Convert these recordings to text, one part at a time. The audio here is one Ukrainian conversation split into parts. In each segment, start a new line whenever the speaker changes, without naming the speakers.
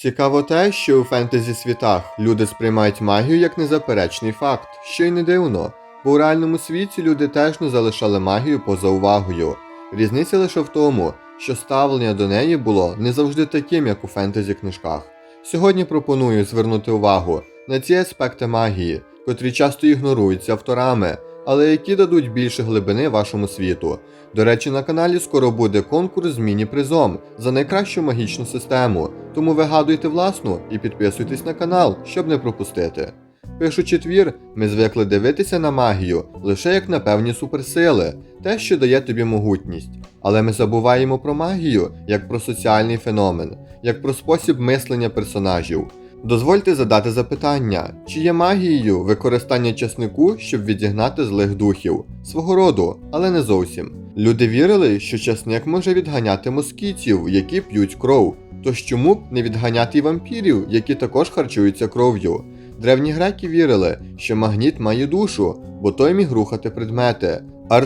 Цікаво те, що у фентезі світах люди сприймають магію як незаперечний факт, що й не дивно, бо у реальному світі люди теж не залишали магію поза увагою. Різниця лише в тому, що ставлення до неї було не завжди таким, як у фентезі книжках. Сьогодні пропоную звернути увагу на ці аспекти магії, котрі часто ігноруються авторами, але які дадуть більше глибини вашому світу. До речі, на каналі скоро буде конкурс з міні-призом за найкращу магічну систему, тому вигадуйте власну і підписуйтесь на канал, щоб не пропустити. Пишучи твір, ми звикли дивитися на магію лише як на певні суперсили, те, що дає тобі могутність. Але ми забуваємо про магію як про соціальний феномен, як про спосіб мислення персонажів. Дозвольте задати запитання, чи є магією використання часнику, щоб відігнати злих духів? Свого роду, але не зовсім. Люди вірили, що часник може відганяти москітів, які п'ють кров. Тож чому б не відганяти й вампірів, які також харчуються кров'ю? Древні греки вірили, що магніт має душу, бо той міг рухати предмети. А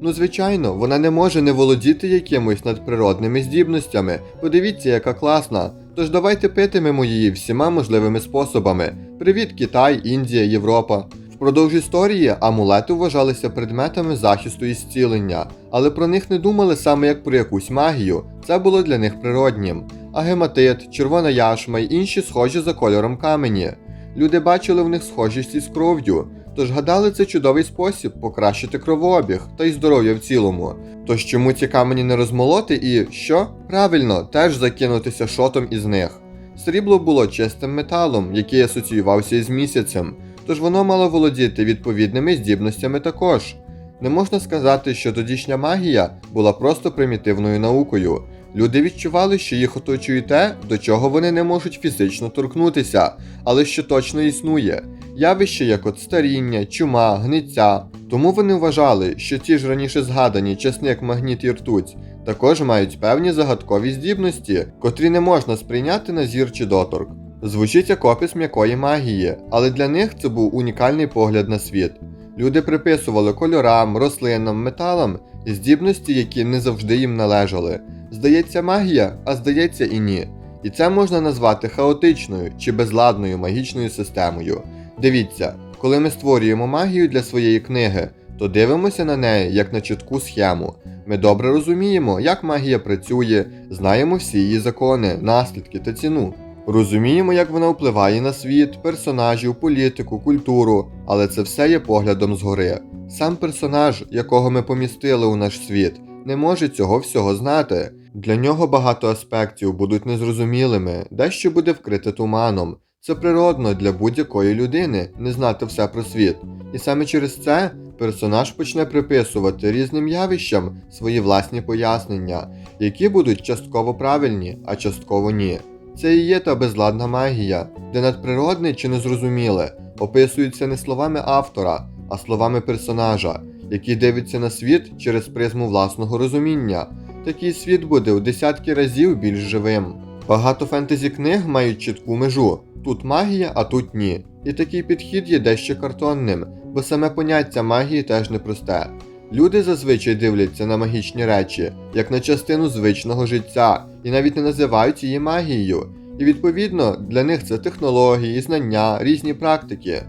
ну звичайно, вона не може не володіти якимось надприродними здібностями. Подивіться, яка класна. Тож давайте питимемо її всіма можливими способами. Привіт, Китай, Індія, Європа. Впродовж історії амулети вважалися предметами захисту і зцілення, але про них не думали саме як про якусь магію. Це було для них природнім. А гематит, червона яшма й інші схожі за кольором камені. Люди бачили в них схожість із кров'ю, тож гадали це чудовий спосіб покращити кровообіг та й здоров'я в цілому. Тож чому ці камені не розмолоти і що? Правильно, теж закинутися шотом із них. Срібло було чистим металом, який асоціювався із місяцем, тож воно мало володіти відповідними здібностями також. Не можна сказати, що тодішня магія була просто примітивною наукою. Люди відчували, що їх оточує те, до чого вони не можуть фізично торкнутися, але що точно існує. Явище як от старіння, чума, гниця. Тому вони вважали, що ті ж раніше згадані чесник, магніт і ртуть також мають певні загадкові здібності, котрі не можна сприйняти на зір чи доторк. Звучить як опис м'якої магії, але для них це був унікальний погляд на світ. Люди приписували кольорам, рослинам, металам здібності, які не завжди їм належали. Здається, магія, а здається і ні. І це можна назвати хаотичною чи безладною магічною системою. Дивіться, коли ми створюємо магію для своєї книги, то дивимося на неї як на чітку схему. Ми добре розуміємо, як магія працює, знаємо всі її закони, наслідки та ціну. Розуміємо, як вона впливає на світ, персонажів, політику, культуру, але це все є поглядом згори. Сам персонаж, якого ми помістили у наш світ, не може цього всього знати. Для нього багато аспектів будуть незрозумілими, дещо буде вкрите туманом. Це природно для будь-якої людини не знати все про світ. І саме через це персонаж почне приписувати різним явищам свої власні пояснення, які будуть частково правильні, а частково ні. Це і є та безладна магія, де надприродне чи незрозуміле описується не словами автора, а словами персонажа, який дивиться на світ через призму власного розуміння. Такий світ буде у десятки разів більш живим. Багато фентезі книг мають чітку межу. Тут магія, а тут ні. І такий підхід є дещо картонним, бо саме поняття магії теж непросте. Люди зазвичай дивляться на магічні речі, як на частину звичного життя, і навіть не називають її магією. І відповідно для них це технології, знання, різні практики.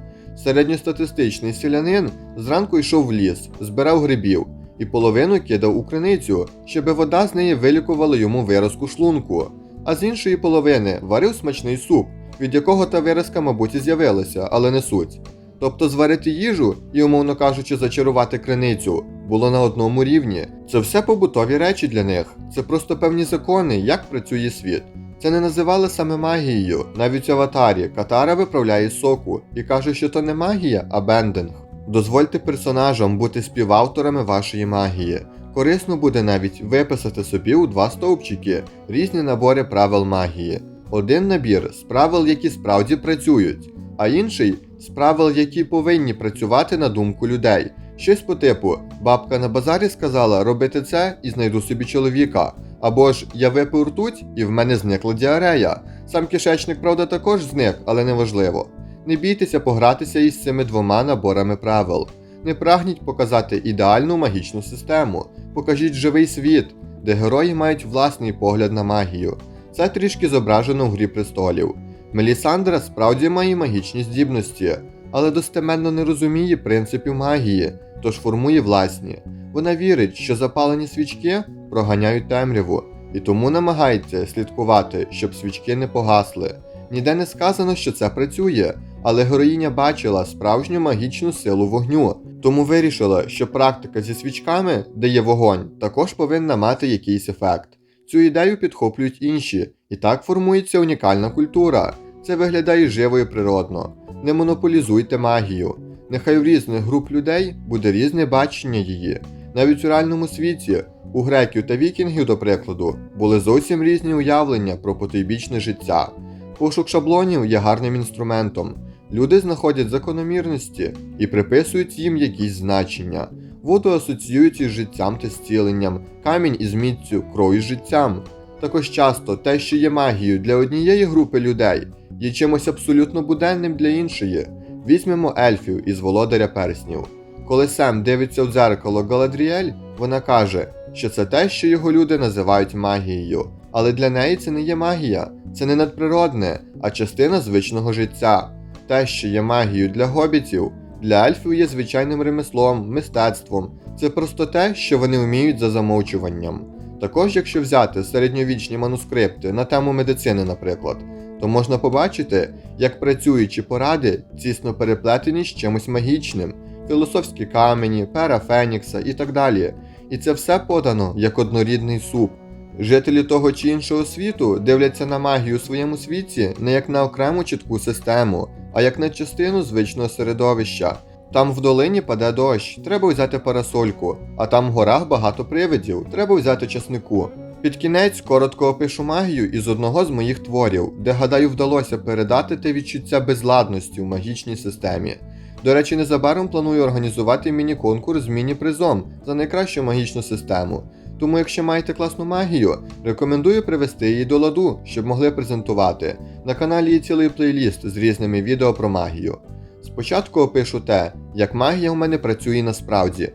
Середньостатистичний селянин зранку йшов в ліс, збирав грибів і половину кидав у криницю, щоби вода з неї вилікувала йому виразку шлунку, а з іншої половини варив смачний суп, від якого та виразка, мабуть, і з'явилася, але не суть. Тобто зварити їжу і, умовно кажучи, зачарувати криницю було на одному рівні. Це все побутові речі для них, це просто певні закони, як працює світ. Це не називали саме магією. Навіть в аватарі Катара виправляє соку і каже, що то не магія, а бендинг. Дозвольте персонажам бути співавторами вашої магії. Корисно буде навіть виписати собі у два стовпчики різні набори правил магії. Один набір з правил, які справді працюють, а інший з правил, які повинні працювати на думку людей. Щось по типу: бабка на базарі сказала робити це і знайду собі чоловіка. Або ж я випив ртуть і в мене зникла діарея. Сам кишечник, правда, також зник, але неважливо. Не бійтеся погратися із цими двома наборами правил. Не прагніть показати ідеальну магічну систему. Покажіть живий світ, де герої мають власний погляд на магію. Це трішки зображено в Грі престолів. Мелісандра справді має магічні здібності, але достеменно не розуміє принципів магії, тож формує власні. Вона вірить, що запалені свічки проганяють темряву, і тому намагається слідкувати, щоб свічки не погасли. Ніде не сказано, що це працює, але героїня бачила справжню магічну силу вогню, тому вирішила, що практика зі свічками, де є вогонь, також повинна мати якийсь ефект. Цю ідею підхоплюють інші, і так формується унікальна культура. Це виглядає живо і природно. Не монополізуйте магію. Нехай у різних груп людей буде різне бачення її. Навіть у реальному світі, у греків та вікінгів, до прикладу, були зовсім різні уявлення про потойбічне життя. Пошук шаблонів є гарним інструментом. Люди знаходять закономірності і приписують їм якісь значення. Воду асоціюють із життям та зціленням, камінь із міццю, кров із життям. Також часто те, що є магією для однієї групи людей, є чимось абсолютно буденним для іншої. Візьмемо ельфів із володаря перснів. Коли Сем дивиться в дзеркало Галадріель, вона каже, що це те, що його люди називають магією. Але для неї це не є магія, це не надприродне, а частина звичного життя. Те, що є магією для гобітів, для ельфів є звичайним ремеслом, мистецтвом. Це просто те, що вони вміють за замовчуванням. Також, якщо взяти середньовічні манускрипти на тему медицини, наприклад, то можна побачити, як працюючі поради тісно переплетені з чимось магічним, філософські камені, пера Фенікса і так далі. І це все подано як однорідний суп. Жителі того чи іншого світу дивляться на магію у своєму світі не як на окрему чітку систему, а як на частину звичного середовища. Там в долині паде дощ, треба взяти парасольку, а там в горах багато привидів, треба взяти часнику. Під кінець коротко опишу магію із одного з моїх творів, де, гадаю, вдалося передати те відчуття безладності в магічній системі. До речі, незабаром планую організувати міні-конкурс з міні-призом за найкращу магічну систему. Тому, якщо маєте класну магію, рекомендую привести її до ладу, щоб могли презентувати. На каналі є цілий плейліст з різними відео про магію. Спочатку опишу те, як магія у мене працює насправді.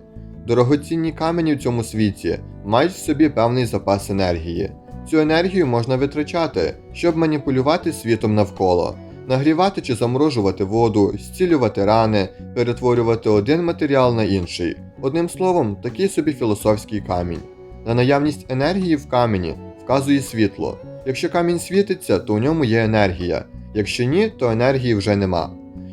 Дорогоцінні камені в цьому світі мають в собі певний запас енергії. Цю енергію можна витрачати, щоб маніпулювати світом навколо, нагрівати чи заморожувати воду, зцілювати рани, перетворювати один матеріал на інший. Одним словом, такий собі філософський камінь. На наявність енергії в камені вказує світло. Якщо камінь світиться, то у ньому є енергія. Якщо ні, то енергії вже нема.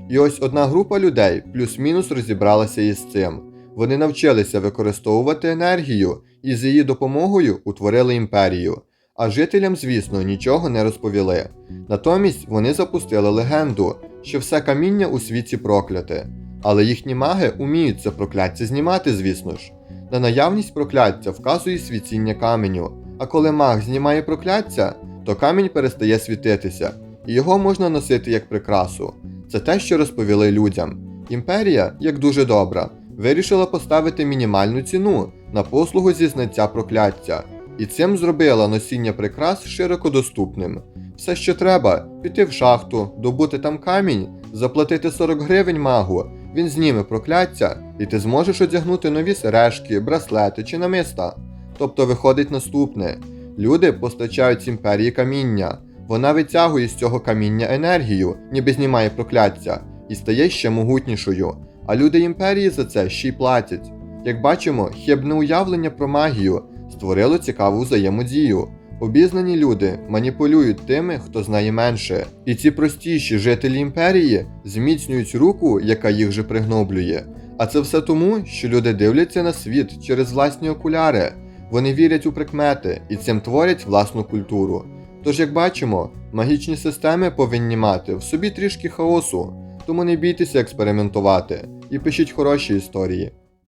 І ось одна група людей плюс-мінус розібралася із цим. Вони навчилися використовувати енергію і з її допомогою утворили імперію. А жителям, звісно, нічого не розповіли. Натомість вони запустили легенду, що все каміння у світі прокляте. Але їхні маги уміють це прокляття знімати, звісно ж. На наявність прокляття вказує світіння каменю, а коли маг знімає прокляття, то камінь перестає світитися, і його можна носити як прикрасу. Це те, що розповіли людям. Імперія, як дуже добра, вирішила поставити мінімальну ціну на послугу зі знаття прокляття, і цим зробила носіння прикрас широко доступним. Все, що треба, піти в шахту, добути там камінь, заплатити 40 гривень магу, він зніме прокляття, і ти зможеш одягнути нові сережки, браслети чи намиста. Тобто виходить наступне: люди постачають імперії каміння. Вона витягує з цього каміння енергію, ніби знімає прокляття, і стає ще могутнішою. А люди імперії за це ще й платять. Як бачимо, хибне уявлення про магію створило цікаву взаємодію. Обізнані люди маніпулюють тими, хто знає менше, і ці простіші жителі імперії зміцнюють руку, яка їх же пригноблює. А це все тому, що люди дивляться на світ через власні окуляри. Вони вірять у прикмети і цим творять власну культуру. Тож, як бачимо, магічні системи повинні мати в собі трішки хаосу, тому не бійтеся експериментувати і пишіть хороші історії.